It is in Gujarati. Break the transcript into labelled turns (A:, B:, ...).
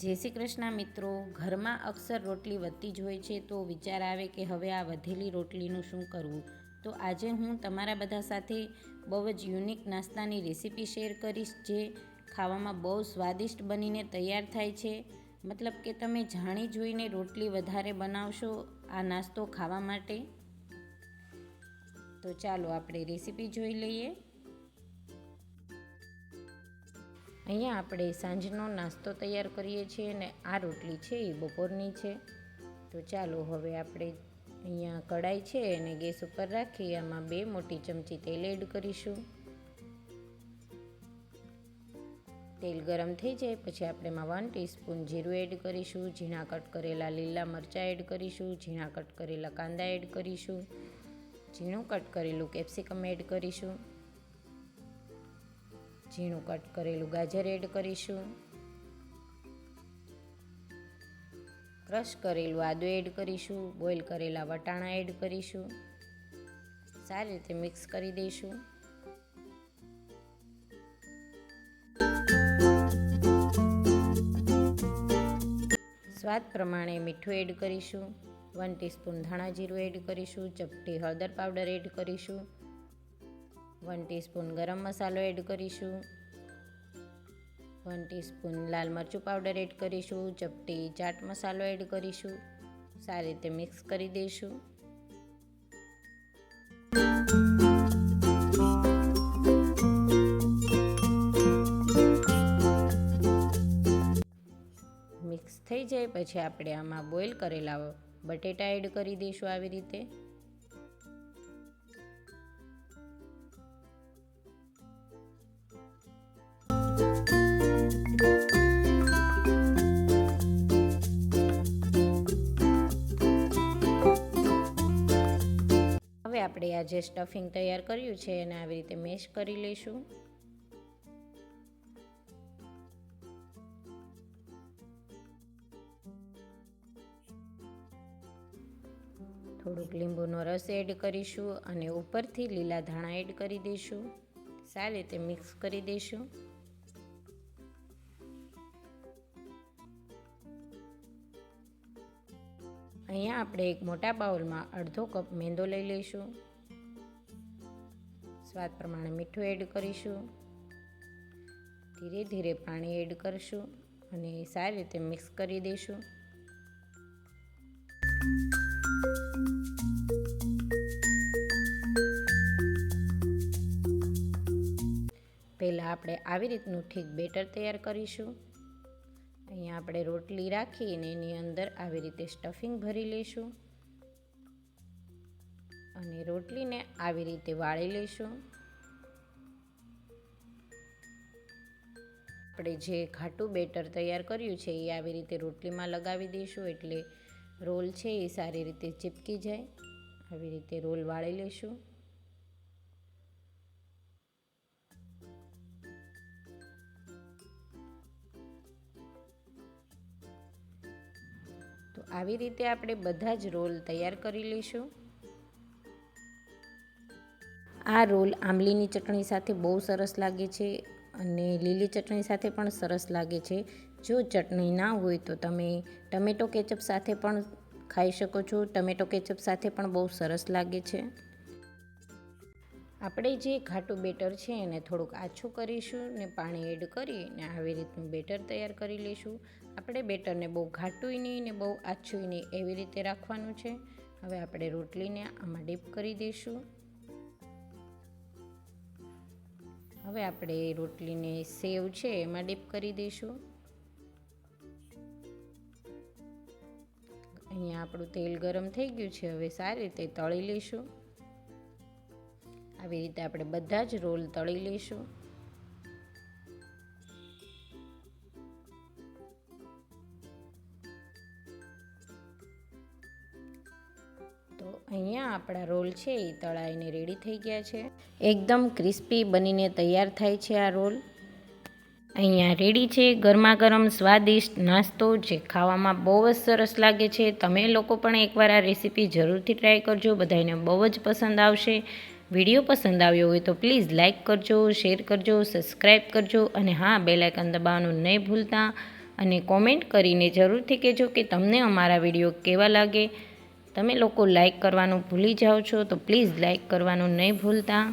A: જય શ્રી કૃષ્ણ મિત્રો. ઘરમાં અક્ષર રોટલી વધતી જ હોય છે તો વિચાર આવે કે હવે આ વધેલી રોટલીનું શું કરવું? તો આજે હું તમારા બધા સાથે બહુ જ યુનિક નાસ્તાની રેસીપી શેર કરીશ જે ખાવામાં બહુ સ્વાદિષ્ટ બનીને તૈયાર થાય છે. મતલબ કે તમે જાણી જોઈને રોટલી વધારે બનાવશો આ નાસ્તો ખાવા માટે? તો ચાલો આપણે રેસીપી જોઈ લઈએ. અહીંયા આપણે સાંજનો નાસ્તો તૈયાર કરીએ છીએ અને આ રોટલી છે, એ બપોરની છે. તો ચાલો હવે આપણે અહીંયા કઢાઈ છે અને ગેસ ઉપર રાખી, આમાં બે મોટી ચમચી તેલ એડ કરીશું. તેલ ગરમ થઈ જાય પછી આપણે એમાં વન ટીસ્પૂન જીરું એડ કરીશું, ઝીણા કટ કરેલા લીલા મરચાં એડ કરીશું, ઝીણા કટ કરેલા કાંદા એડ કરીશું, ઝીણું કટ કરેલું કેપ્સિકમ એડ કરીશું. ઝીણું કટ કરેલું ગાજર એડ કરીશું. ક્રશ કરેલું આદુ એડ કરીશું. બોઇલ કરેલા વટાણા એડ કરીશું. સારી રીતે મિક્સ કરી દઈશું. સ્વાદ પ્રમાણે મીઠું એડ કરીશું. વન ટીસ્પૂન ધાણા જીરું એડ કરીશું. ચપટી હળદર પાવડર એડ કરીશું. વન ટીસ્પૂન ગરમ મસાલો એડ કરીશું. વન ટીસ્પૂન લાલ મરચું પાવડર એડ કરીશું. ચપટી ચાટ મસાલો એડ કરીશું. સારી રીતે મિક્સ કરી દઈશું. મિક્સ થઈ જાય, પછી આપણે આમાં બોઇલ કરેલા બટેટા એડ કરી દઈશું આવી રીતે. હવે આપણે આ જે સ્ટફિંગ તૈયાર કર્યું છે એને આવી રીતે મેશ કરી લઈશું. થોડુંક લીંબુનો રસ એડ કરીશું અને ઉપરથી લીલા ધાણા એડ કરી દઈશું. સારી રીતે મિક્સ કરી દઈશું. અહીંયા આપણે એક મોટા બાઉલમાં અડધો કપ મેંદો લઈ લઈશું. સ્વાદ પ્રમાણે મીઠું એડ કરીશું. ધીરે ધીરે પાણી એડ કરીશું અને સારી રીતે મિક્સ કરી દઈશું. પહેલાં આપણે આવી રીતનું ઠીક બેટર તૈયાર કરીશું. અહીંયા આપણે રોટલી રાખીને એની અંદર આવી રીતે સ્ટફિંગ ભરી લઈશું. અને રોટલીને આવી રીતે વાળી લઈશું. આપણે જે ઘાટું બેટર તૈયાર કર્યું છે એ આવી રીતે રોટલીમાં લગાવી દઈશું એટલે રોલ છે એ સારી રીતે ચીપકી જાય. આવી રીતે રોલ વાળી લઈશું. આવી રીતે આપણે બધા જ રોલ તૈયાર કરી લઈશું. આ રોલ આંબલીની ચટણી સાથે બહુ સરસ લાગે છે અને લીલી ચટણી સાથે પણ સરસ લાગે છે. જો ચટણી ના હોય તો તમે ટમેટો કેચઅપ સાથે પણ ખાઈ શકો છો. ટમેટો કેચઅપ સાથે પણ બહુ સરસ લાગે છે. આપણે જે ઘાટું બેટર છે એને થોડુંક આછું કરીશું ને પાણી એડ કરીને આવી રીતનું બેટર તૈયાર કરી લઈશું. આપણે બેટરને બહુ ઘાટુંય નહીં ને બહુ આછું નહીં એવી રીતે રાખવાનું છે. હવે આપણે રોટલીને આમાં ડીપ કરી દઈશું. હવે આપણે રોટલીને સેવ છે એમાં ડીપ કરી દઈશું. અહીંયા આપણું તેલ ગરમ થઈ ગયું છે, હવે સારી રીતે તળી લઈશું. આવી રીતે આપણે બધા જ રોલ તળી લઈશું. તો અહીંયા આપણા રોલ છે, એ તળાઈને રેડી થઈ ગયા છે. એકદમ ક્રિસ્પી બનીને તૈયાર થાય છે આ રોલ. અહીંયા રેડી છે ગરમા ગરમ સ્વાદિષ્ટ નાસ્તો જે ખાવામાં બહુ જ સરસ લાગે છે. તમે લોકો પણ એકવાર આ રેસીપી જરૂરથી ટ્રાય કરજો બધાને બહુ જ પસંદ આવશે. વીડિયો પસંદ આવ્યો હોય તો પ્લીઝ લાઇક કરજો, શેર કરજો, સબસ્ક્રાઈબ કરજો અને હા બેલાઇકન દબાવવાનું નહીં ભૂલતા. અને કોમેન્ટ કરીને જરૂરથી કહેજો કે તમને અમારા વીડિયો કેવા લાગે. તમે લોકો લાઇક કરવાનું ભૂલી જાઓ છો તો પ્લીઝ લાઇક કરવાનું નહીં ભૂલતા.